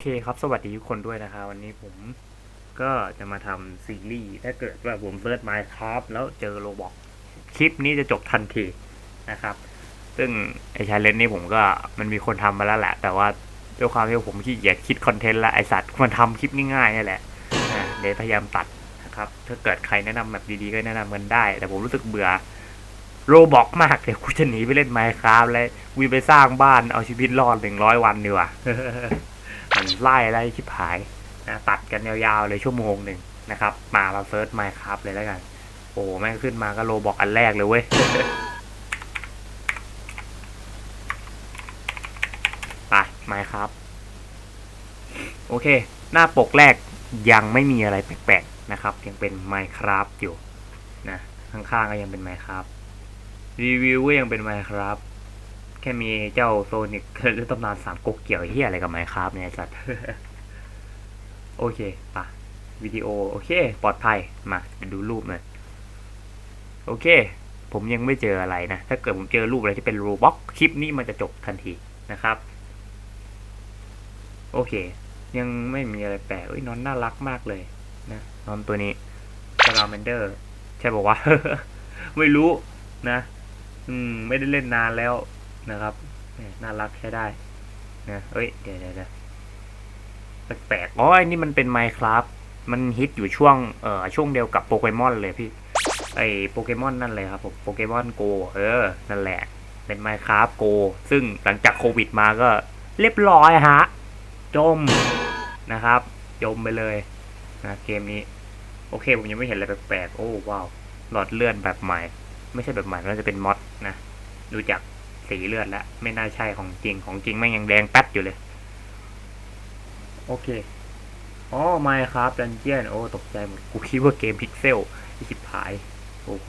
โอเคครับ สวัสดีทุกคนด้วยนะครับวันนี้ผมก็จะมาทำซีรีส์ถ้าเกิดว่าผมเซิร์ช Minecraft แล้วเจอโรบอกคลิปนี้จะจบทันทีนะครับ ซึ่งไอชาเลนจ์นี่ผมก็มันมีคนทำมาแล้วแหละ แต่ว่าด้วยความที่ผมขี้เกียจคิดคอนเทนต์ละไอสัตว์มันทำคลิปง่ายๆนี่แหละเดี๋ยวพยายามตัดนะครับ ถ้าเกิดใครแนะนำแบบดีๆก็แนะนำกันได้ แต่ผมรู้สึกเบื่อโรบอกมากเดี๋ยวกูจะหนีไปเล่น Minecraft เลยวีไปสร้างบ้านเอาชีวิตรอดหนึ่งร้อยวันดีกว่า มันไล่ไล่ชิบหายนะตัดกันยาวๆเลยชั่วโมงหนึ่งนะครับ มาเราเซิร์ชไมค์ครับเลยแล้วกัน โอ้แม่งขึ้นมาก็โลบอกอันแรกเลยเว้ยไปไมค์ครับ โอเค หน้าปกแรกยังไม่มีอะไรแปลกๆนะครับ ยังเป็น Minecraft อยู่นะข้างๆก็ยังเป็น Minecraft รีวิวก็ยังเป็น Minecraft แค่มีเจ้าโซนิกหรือตำนานสามก๊กเกี่ยวเฮียอะไรกับไมค์ครับเนี่ยสัตว์โอเคปะวิดีโอ โอเค ปลอดภัย มาดูรูปหน่อยโอเค ผมยังไม่เจออะไรนะ ถ้าเกิดผมเจอรูปอะไรที่เป็นรูบ็อกคลิปนี้มันจะจบทันทีนะครับ โอเค ยังไม่มีอะไรแปลกเอ้ยนอนน่ารักมากเลยนะนอนตัวนี้ซาลาแมนเดอร์ ใช่บอกว่า ไม่รู้นะ อืม ไม่ได้เล่นนานแล้ว นะครับน่ารักใช้ได้นะเอ้ย เดี๋ยวเดี๋ยวเดี๋ยวแปลกๆอ๋อไอ้นี่มันเป็น Minecraft มันฮิตอยู่ช่วงเอ่อช่วงเดียวกับโปเกมอนเลยพี่ไอโปเกมอนนั่นเลยครับผมโปเกมอนโกเออ นั่นแหละ เป็น Minecraft Go ซึ่งหลังจากโควิดมาก็เรียบร้อยฮะ จมนะครับจมไปเลยนะเกมนี้ โอเค ผมยังไม่เห็นอะไรแปลกๆ โอ้ว้าว หลอดเลื่อนแบบใหม่ ไม่ใช่แบบใหม่น่าจะเป็นมอดนะ ดูจาก สีเลือดแล้วไม่น่าใช่ของจริงของจริงแม่งยังแดงแป๊ดอยู่เลย โอเคอ๋อไม่ครับดันเจียนโอ้ตกใจหมดกูคิดว่าเกมพิกเซลอีสิบหายโอ้โห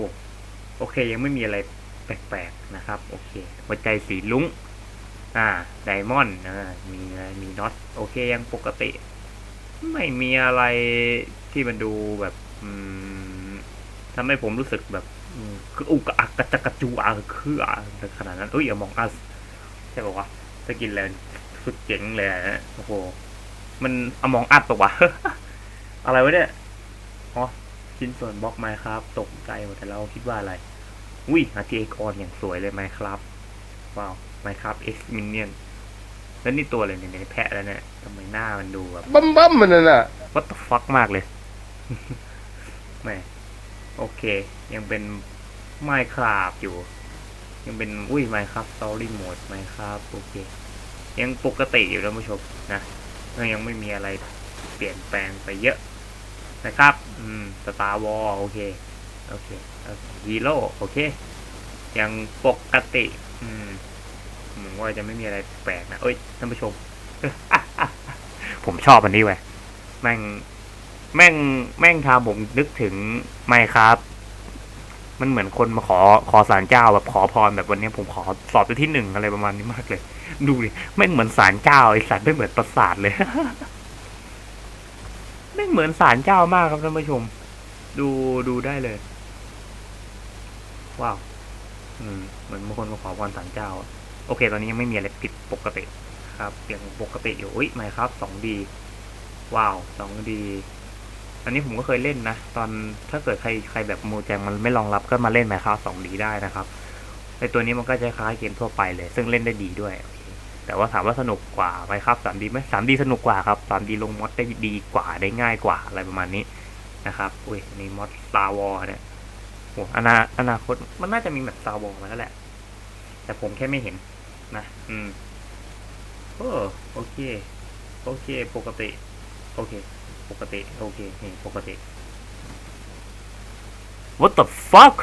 โอเค ยังไม่มีอะไรแปลกๆนะครับ โอเคหัวใจสีลุ้ง อ่าไดมอนด์อ่ามีอะไรมีน็อตโอเคยังปกติ ไม่มีอะไรที่มันดูแบบทำให้ผมรู้สึกแบบ คืออุกอักกระจักกระจูอาคืออะขนาดนั้นเอ้ยอย่ามองอัสใช่ป่าวะสกินแลนสุดเจ๋งเลยอะโอ้โหมันอมองอัดปะวะอะไรวะเนี่ยอ๋อชิ้นส่วนบล็อกไมครับตกใจหมดแต่เราคิดว่าอะไรอุ้ย RTX on อย่างสวยเลยไมครับว้าวไมครับ X Minion แล้วนี่ตัวอะไรเนี่ยในแพะแล้วเนี่ยทำไมหน้ามันดูแบบบัมบัมมันน่ะนะ what the fuck มากเลยแหม่ โอเค ยังเป็น Minecraft อยู่ ยังเป็น อุ้ย Minecraft Story Mode Minecraft โอเค ยังปกติอยู่ท่านผู้ชมนะยังไม่มีอะไรเปลี่ยนแปลงไปเยอะนะครับ อืม Star Wars โอเค โอเคฮีโร่โอเค ยังปกติ อืมผมว่าจะไม่มีอะไรแปลกนะ เอ้ย ท่านผู้ชม ผมชอบอันนี้เว้ยแม่ง แม่งแม่งทำผมนึกถึงไม่ครับ มันเหมือนคนมาขอขอสารเจ้าแบบขอพรแบบวันนี้ผมขอสอบไปที่หนึ่งอะไรประมาณนี้มากเลย ดูดิแม่งเหมือนสารเจ้าไอสัตว์ไม่เหมือนประสาทเลยแม่งเหมือนสารเจ้ามากครับท่านผู้ชม ดูดูได้เลย ว้าวอืมเหมือนบางคนมาขอพรสารเจ้า โอเค ตอนนี้ยังไม่มีอะไรผิดปกติครับยังปกติอยู่อุ้ยไม่ครับสองดีว้าวสองดี อันนี้ผมก็เคยเล่นนะ ตอนถ้าเกิดใครใครแบบโมแจงมันไม่รองรับก็มาเล่นไมค์ครับสองดีได้นะครับในตัวนี้มันก็จะคล้ายเกมทั่วไปเลย ซึ่งเล่นได้ดีด้วย แต่ว่าถามว่าสนุกกว่าไหมครับสามดีไหมสามดีสนุกกว่าครับสามดีลงมอดได้ดีกว่าได้ง่ายกว่าอะไรประมาณนี้นะครับอุ้ยนี่มอด Star War เนี่ยโอ้อนาอนาคตมันน่าจะมีแบบ Star War มาแล้วแหละ แต่ผมแค่ไม่เห็นนะ อืมโอ้โอเค โอเค ปกติ โอเค ปกติ โอเค นี่ ปกติ What the fuck